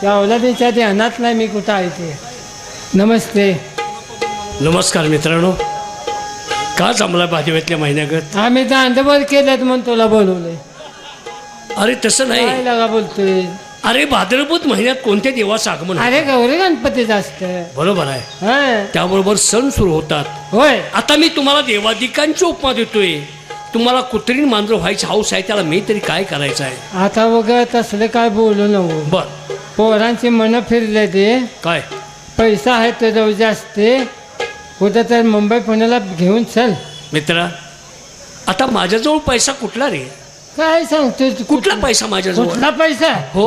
त्या अवलादीच्या ध्यानात नाही मी कुठं आहे ते. नमस्ते. नमस्कार मित्रांनो. का जमला भाजपतल्या महिन्यागत आम्ही तर अंडबोल केल्यात म्हणून तुला बोलवलंय. अरे तसं काय नाही लागा बोलतोय? अरे भाद्रपद महिन्यात कोणत्या देवाचं आगमन आहे? अरे गौरी गणपतीच असतं बरोबर आहे. हा. त्याबरोबर सण सुरू होतात. होय. आता मी तुम्हाला देवादिकांची उपमा देतोय. तुम्हाला कुत्रीण मांजर व्हायची हाऊस आहे त्याला मी तरी काय करायचं आहे? आता बघ तसलं काय बोलू नको. बर. पोरांची मनं फिरले ते. काय? पैसा आहे तो जवळ जास्त. कुठं तर मुंबई पुण्याला घेऊन चल. मित्रा आता माझ्याजवळ पैसा कुठला रे? काय सांगतोय तू? कुठला पैसा माझ्याजवळ? कुठला पैसा? हो.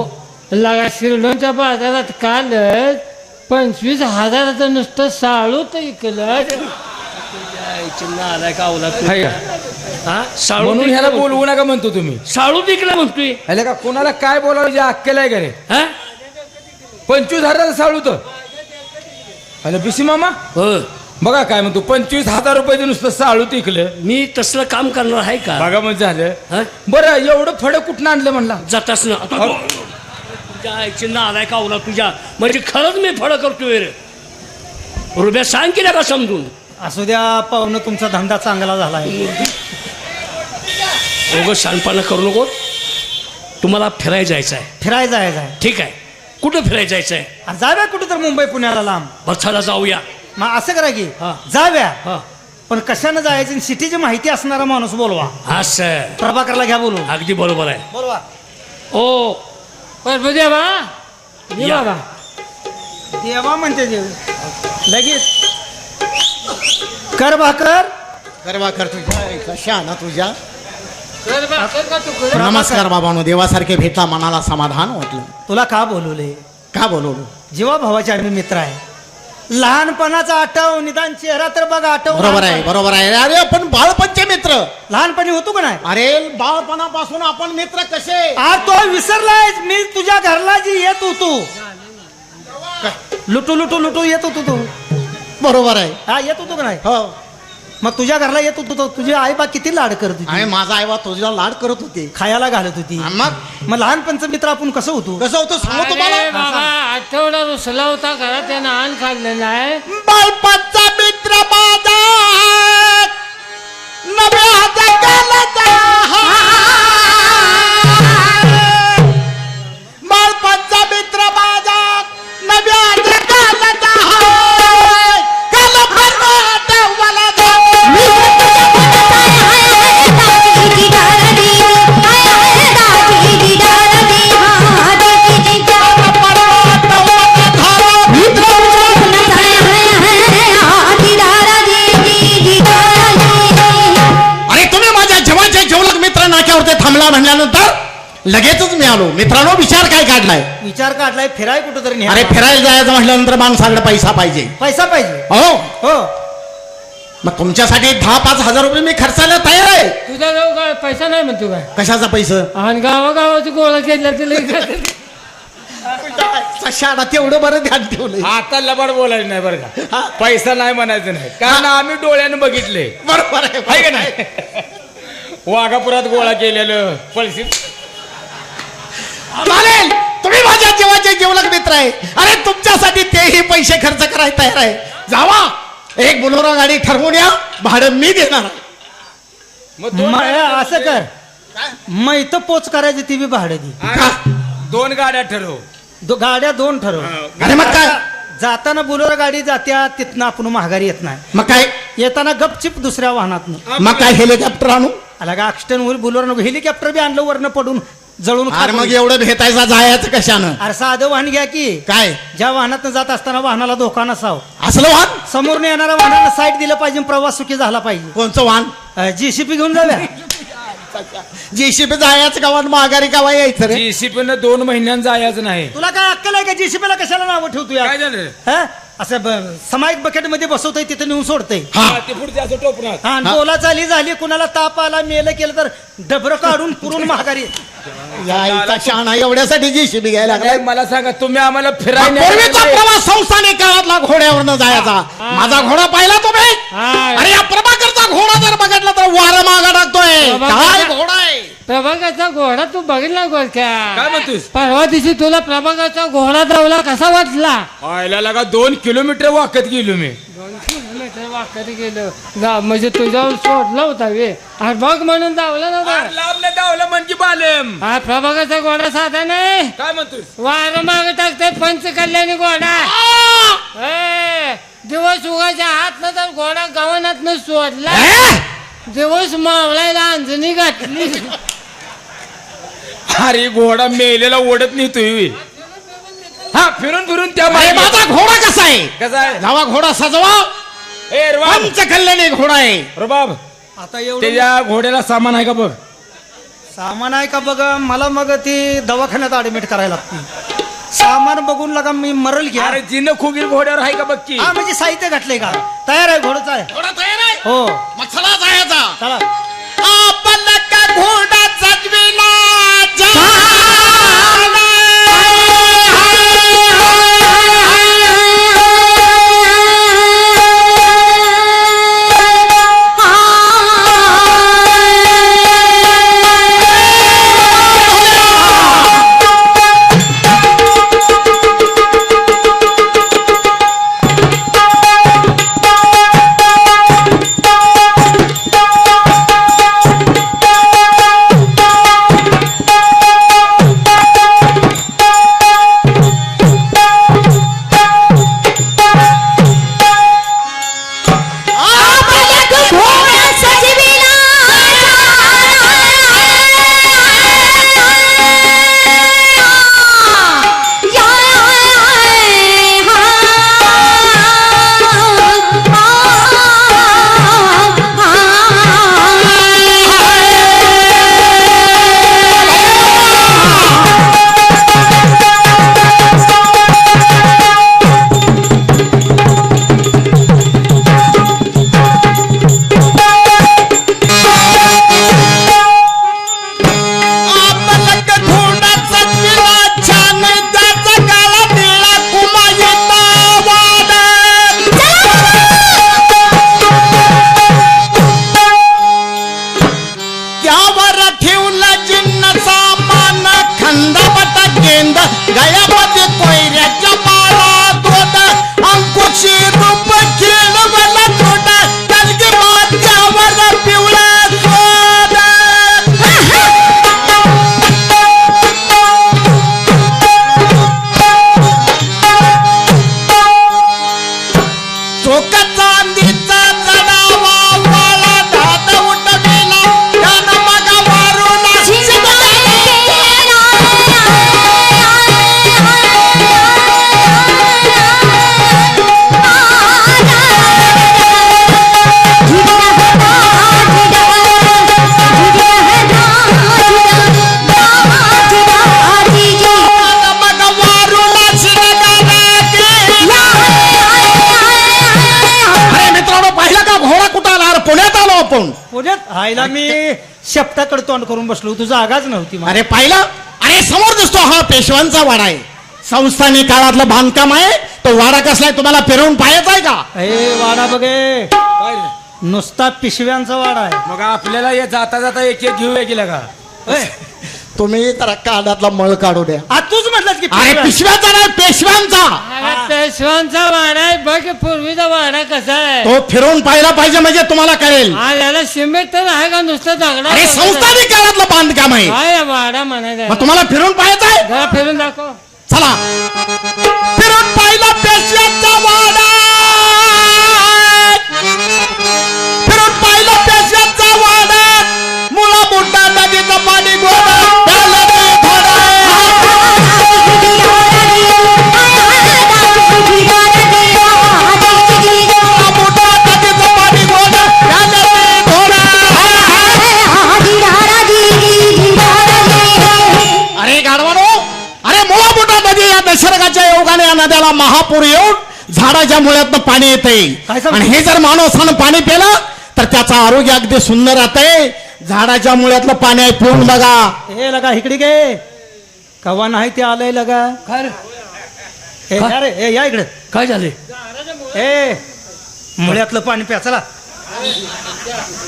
लगा शिरडोनच्या बाजारात कालच पंचवीस हजाराचं नुसतं साळू तर इकलं चिन्ह आलाय का अवलाद तू? हा? साळू म्हणून ह्याला. बोलवू नका म्हणतो तुम्ही. साळू विकला म्हणतोय. का? कोणाला काय बोलावं जे अक्कल आहे का रे? हा? पंचवीस हजार साळू तर. हॅलो बिसी मामा हो. बघा काय म्हणतो पंचवीस हजार रुपयाचं नुसतं साळू तिकलं मी तसलं काम करणार आहे का? बघा म्हणजे झालं. हा? बरं एवढं फड कुठनं आणलं म्हणला? जातास ना. आता. तुझ्या चिन्ह आलाय का अवला तुझ्या? म्हणजे खरंच मी फळ करतोय रे. रुपया सांग की का समजून. असू द्या पाहुणं तुमचा धंदा चांगला झाला आहे. शानपणा करू नको. तुम्हाला फिरायला जायचं आहे. फिरायला जायचं आहे. ठीक आहे. कुठं फिरायला जायचं आहे आणि जाव्या कुठं तर मुंबई पुण्याला लांब. बर्थाला जाऊया. मग असं करा की हा. जाव्या. हा. पण कशानं जायचं सिटीची माहिती असणारा माणूस बोलवा. असं प्रभाकरला घ्या बोलू अगदी बरोबर आहे. बोलवा. ओ बा ये. बाबा. देवा म्हणते देव. लगेच. कर भाकर. कर तुझ्या कशा ना तुझ्या. नमस्कार बाबांनो देवासारखे भेटला मनाला समाधान वाटलं. तुला का बोलवले? का बोलवलं? जीवा भावाचे आम्ही मित्र आहे. लहानपणाचा आठव निदान चेहरा तर बघा आठव बरोबर आहे बरोबर आहे. अरे आपण बाळपणचे मित्र. लहानपणी होतो का नाही? अरे बाळपणापासून आपण मित्र कसे? आज तो विसरलाय मी तुझ्या घरला जी येत होतो. लुटू लुटू लुटू येत होतो तू. बरोबर आहे. हा येत होतो का नाही? हो. मग तुझ्या घरला येत होतो तो तुझी आई बा किती लाड करत होती? आणि माझा आईबा तुझ्या लाड करत होते. खायला घालत होती. आणि मग? मग लहानपणचं मित्र आपण कसं होतो? कसं होतं सांगू अरे तुम्हाला बाबा आठवडा रुसला होता घरात त्यानं आण खाल्लं नाही बाळपणचा मित्र लगेचच मी आलो मित्रांनो विचार काय काढलाय? विचार काढलाय फिराय कुठं तरी अरे फिरायला जायचं म्हटल्यानंतर माणसाकडे पैसा पाहिजे. पैसा पाहिजे. हो. हो. मग तुमच्यासाठी दहा पाच हजार रुपये मी खर्चायला तयार आहे. तुझा जवळ काय पैसा नाही म्हणतो काय? कशाचा पैसा? आणि गावागावाचं गोळा केला तिला शाळा तेवढं बरं ध्यान ठेवलंय. आता लबाड बोलायचं नाही बरं का? पैसा नाही म्हणायचं नाही. कारण आम्ही डोळ्यानं बघितले. बरोबर आहे आहे का नाही? वाघापुरात गोळा केलेलं पैसे चालेल. तुम्ही माझ्या जीवाचे जेवलक मित्र आहे. अरे तुमच्यासाठी तेही पैसे खर्च करायला तयार आहे. जावा. एक बुलोरा गाडी ठरवून या. भाडं मी देणार आहे. मग दोन मग असं कर. मग इथं पोच करायची ती बी भाडं दे. का? दोन गाड्या ठरव. दो- गाड्या दोन ठरव. अरे मग काय? जाताना बुलोर गाडी जात्या तिथनं आपण महागारी येत नाही. मग काय? येताना गपचिप दुसऱ्या वाहनातनं. मग काय हेलिकॉप्टर आणू? आला का ऍक्सिडेंट होईल बुलोर नको. हेलिकॉप्टर बी आणलं वरनं पडून. जळून अरे मग. एवढं भेटायचा जायचं कशानं? अरे साधं वाहन घ्या की. काय? ज्या वाहनातनं जात असताना वाहनाला धोका नसाव. असलं वाहन? समोरनं येणाऱ्या वाहनाला साईड दिलं पाहिजे प्रवास सुखी झाला पाहिजे. कोणचं वाहन? जीसीपी घेऊन जाव्या जेसीबी जायचं गावात माघारी गावा यायचं रे? जीसीपी न दोन महिन्यात जायचं नाही. तुला काय अक्कल आहे का जीसीपीला कशाला नावं ठेवतो या काय झालं? हा? असं समाईक बकेटमध्ये बसवतय तिथे नेऊन सोडतय. हा. हा, हा बोला चाली झाली कुणाला ताप आला मेलं केलं तर डबर काढून पुरून महागारी यायचा शहाणा एवढ्यासाठी जेसीबी घ्यायला लागलाय मला सांगा तुम्ही आम्हाला फिरायला पूर्वीचा प्रवास संस्थाने काळातला घोड्यावरनं जायचा. माझा घोडा पाहिला तुम्ही. अरे या प्रभाकरचा घोडा जर बघितला तर वारा मागा टाकतोय. प्रभाकरचा- घोडा आहे? प्रभागाचा घोडा तू बघितला काय म्हणतोस परवा दिवशी तुला प्रभागाचा घोडा धावला कसा वाटला? आयला लगा दोन किलोमीटर वाकत गेलो मी. गेलो. जा म्हणजे तुझ्यावर सोडला होता वे. अरे बघ म्हणून धावला नव्हता लांब धावलं म्हणजे बालम. हा प्रभागाचा घोडा साधा नाही. काय म्हणतोस वार माग टाकते पंच कल्याणी घोडा. ए, दिवस उगाच्या हात न तर घोडा गव्हाणात न सोडला दिवस मावळायला अंजनी घातली. अरे घोडा मेलेला ओढत नाही तुम्ही हा फिरून फिरून त्या अरे. माझा घोडा कसा आहे? कसा आहे? जावा घोडा सजवा. ए रुबाब पंच कल्याणी घोडा आहे. रुबाब आता एवढं त्याच्या घोड्याला सामान आहे का बघ? सामान आहे का बघ? मला मग ती दवाखान्यात ऍडमिट करायला लागते. सामान बघून लगा मी मरल घ्या अरे जिन खुगी घोड्यावर आहे का बघ की? हा म्हणजे साहित्य घातलंय का? तयार आहे घोडच आहे. घोडा तयार आहे? हो. मग चला जायचा. चला. आपण का घोडा सजविला आपण पुण्यात आईला मी शेपटाकडे तोंड करून बसलो. तुझा आगाच नव्हती मला. अरे पाहिलं? अरे समोर दिसतो हा पेशवांचा वाडा आहे. संस्थानी काळातलं बांधकाम आहे. तो वाडा कसलाय तुम्हाला फिरवून पाहायचा आहे का? ए वाडा बघे. काय रे? नुसता पिशव्यांचा वाडा आहे. मग आपल्याला हे जाता जाता एक एक घेऊया गेला का ए, तुम्ही तर काळातला मळ काढू द्या. आ, तूच म्हटलं की अरे पिशव्या. पिशव्याचा नाही पेशव्यांचा. अरे पेशवांचा वाडा आहे. बघ पूर्वीचा वाडा कसा आहे. तो फिरवून पाहिला पाहिजे म्हणजे तुम्हाला कळेल. हा याला सिमेंट तर आहे का? नुसतं दगडा अरे संस्थानी काळातलं बांधकाम आहे. काय वाडा म्हणायचा? मग तुम्हाला फिरून पाहायचं आहे? जरा फिरून दाखव. चला. फिरून पाहिला पेशव्यांचा वाडा. नद्याला महापूर येऊन झाडाच्या मुळ्यातनं पाणी येते? आणि हे जर माणसानं पाणी पिलं तर त्याचं आरोग्य अगदी सुंदर राहतंय. झाडाच्या मुळ्यातलं पाणी आहे पिऊन बघा. हे लगा इकडे गे कवा नाही ते आलंय लगा. काय रे? हे या रे हे या इकडे. काय झाले? ए मुळ्यातलं पाणी प्या चला.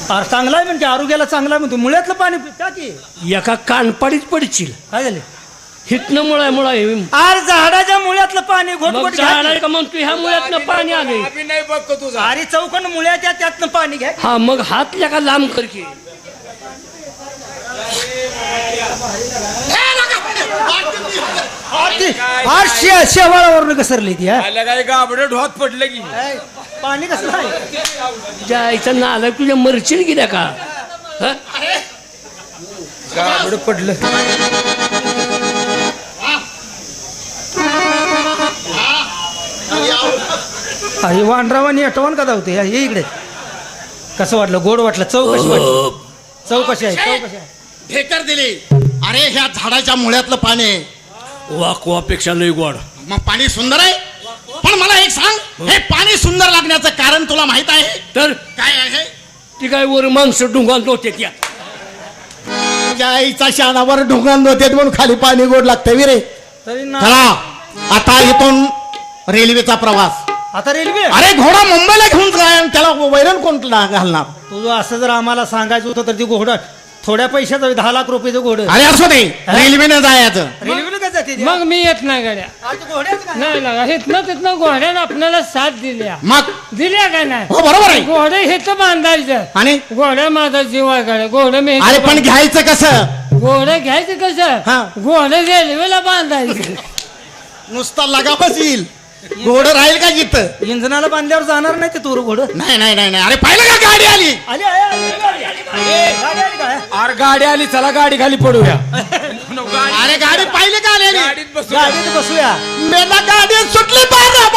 अरे चांगला आहे म्हणजे आरोग्याला चांगला आहे म्हणतो. मुळ्यातलं पाणी प्या की. एका कानपाडीत पडशील. काय झाले? हितनं मुळा मुळा आहे. अरे झाडाच्या मुळ्यातलं पाणी घोट मग म्हणतो ह्या मुळ्यातनं पाणी आले नाही बघ का तुझा. अरे चौकन मुळ्याच्या त्यातनं पाणी घ्या हा मग हात का लांब कर की? शेवाळावरून घसरली ती काय? गाबडं ढोत पडलं की? पाणी कसं आहे? जायचं नाला तुझ्या मरशील गेल्या का? हा? गाबडं पडलं. अरे वांड्रावानी आठवण का धावते? हे इकडे. कसं वाटलं? गोड वाटलं? चव कशी वाटली. चव कशी आहे चव कशी आहे. दिली. अरे ह्या झाडाच्या मुळ्यातलं पाणी. आहे. वाकवापेक्षा लय गोड. मग पाणी सुंदर आहे? पण मला एक सांग हे. पाणी सुंदर लागण्याचं कारण तुला माहीत आहे? तर? काय आहे? ती काय वर माणसं डुंगाल होते त्या. तुझ्या आईचा शानावर ढोंगान होते म्हणून खाली पाणी गोड लागतं विरे. तरी ना चला आता इथून रेल्वेचा प्रवास. आता रेल्वे. अरे घोडा मुंबईला घेऊन जाय आणि त्याला वैरण कोण घालणार? तुझं असं जर आम्हाला सांगायचं होतं तर ती घोडं थोड्या पैशाचं दहा लाख रुपयाचं घोडं. अरे असू दे रेल्वेने जायचं. रेल्वेला काय जाते ती? मग मी येत नाही गाड्या. आज घोड्याचं काय? नाही लागा हिथनं तिथनं घोड्यानं आपल्याला साथ दिल्या. मग? दिल्या का नाही? हो बरोबर आहे. घोडे हिथं बांधायचं. आणि? घोड्या माझा जीव आहे गाड्या घोडं मी अरे पण घ्यायचं कसं? घोडं घ्यायचं हा. कसं घोडं रेल्वेला बांधायचं. नुसता लगावच येईल. घोडं राहील का जिथं? इंधनाला बांधल्यावर जाणार नाही ते तूर घोडं नाही नाही नाही नाही. अरे पाहिलं का गाडी आली? आली आली, आली, आली, आली. गाडी आली काय? अरे गाडी आली चला गाडी खाली पडूया. अरे गाडी पाहिली का आली? गाडीत बसू गाडीत बसूया. मेला गाडी सुटली बारा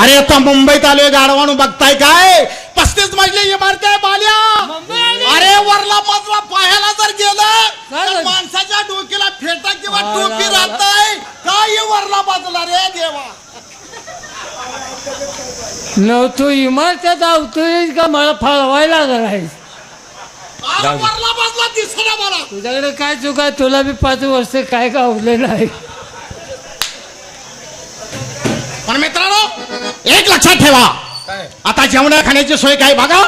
अरे आता मुंबईत आलोय गाडवाणू बघताय काय? पस्तीस मजली इमारत आहे बाल्या. अरे वरला मजला पाहायला जर गेलं तर? माणसाच्या डोक्याला फेटा किंवा टोपी राहताय. काय वरला बाजला रे देवा? नव्हतो इमारत्यात आवतोय का? मला फळवायला लागला आहे. अरे वरला बाजला दिसला मला. तुझ्याकडे काय चुका तुला बी पाच वर्ष काय गावलं नाही. लक्षात ठेवा. आता जेवणा खाण्याची सोय काय बघा?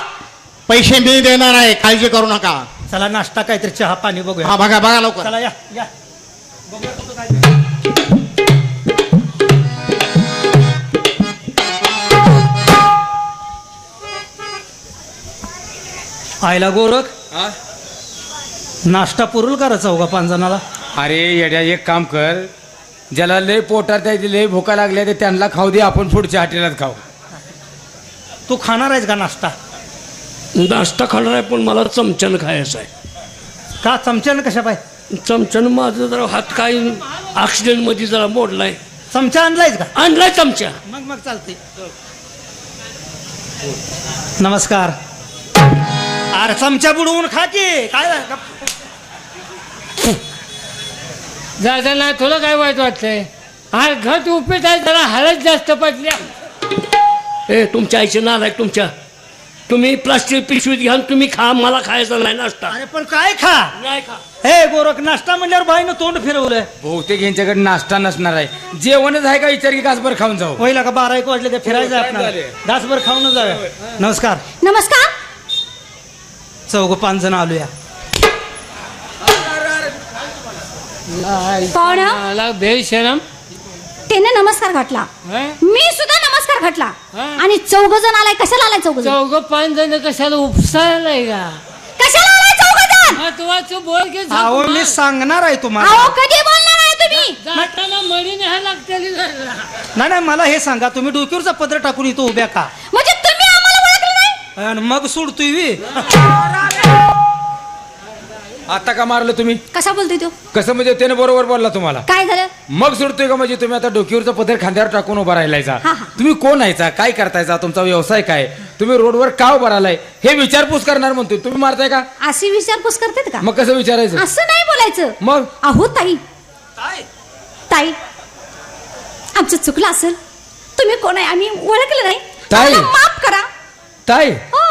पैसे मी देणार आहे काळजी करू नका. चला नाश्ता काहीतरी चहा पाणी बघूया. हा बघा बघा लवकर. चला या या. बघूया कुठं काय. आयला गोरख? हा? नाश्ता पुरल का रे चौघा पाच जणाला अरे येड्या एक काम कर. ज्याला लय पोटात आहे लय भुका लागल्या ते त्यांना खाऊ दे आपण पुढच्या हॉटेलात खाऊ. तू खाणार आहेस का नाश्ता? नाश्ता खाणार आहे पण मला चमच्यानं खायचं आहे. का चमच्यानं कशा पाय चमच्यानं माझं जरा हात काय ऍक्सिडेंटमध्ये जरा मोडलाय. चमचा आणलायस का? आणलाय चमच्या मग मग चालते नमस्कार. अरे चमचा बुडवून खा की. काय झालं? जायचं नाही तुला काय वाईट वाटतंय? हा घट उपीट आहे जरा हळद जास्त पडल्या ए तुमच्या आईचे नाद आहे तुमच्या. तुम्ही प्लास्टिक पिशवीत घ्या आणि तुम्ही खा मला खायचा नाही नाश्ता. अरे पण काय खा? नाही खा. हे गोरख नाश्ता म्हणल्यावर बाईनं तोंड फिरवलंय. बहुतेक यांच्याकडे नाश्ता नसणार आहे. जेवणच आहे का? विचार की घासभर खाऊन जाऊ. होईल का? बारा एक वाजले ते फिरायचं आहे आपल्याला. घासभर खाऊन जाऊया. नमस्कार. नमस्कार. चौघ पाच जण आलोया. पाहुण्या मला बेशरम त्याने नमस्कार घातला. हं? मी सुद्धा घातला हा. आणि चौघ जण आलाय कशाला आलाय चौघ जण चौघ पाच जण कशाला उपसायलाय का? कशाला आलाय चौघ जण महत्वाचं बोल की अहो मी सांगणार आहे तुम्हाला. अहो कधी बोलणार आहे तुम्ही? जाताना मळी न्यायला लागते नाही नाही मला हे सांगा तुम्ही डोक्यावरचा पत्र टाकून इथं उभ्या का? म्हणजे तुम्ही आम्हाला ओळखलं नाही? आणि मग सोडतोय वी आता का मारलं तुम्ही? कसा बोलतोय तो? कसं म्हणजे त्याने बरोबर बोलला तुम्हाला? काय झालं? मग सोडतोय का म्हणजे तुम्ही आता डोक्यावरचा पदर खांद्यावर टाकून उभा राहिलायचा? हा, हा. तुम्ही कोण आहेचा काय करतायचा तुमचा व्यवसाय काय? तुम्ही रोडवर का उभा राहिलाय? हे विचारपूस करणार म्हणतोय. तुम्ही मारताय का? अशी विचारपूस करतात का? मग कसं विचारायचं? असं नाही बोलायचं. मग? अहो ताई. ताई. आमचं चुकलं असेल. तुम्ही कोण आहे? आम्ही ओळखलं नाही. ताई. आम्हाला माफ करा. ताई. हो.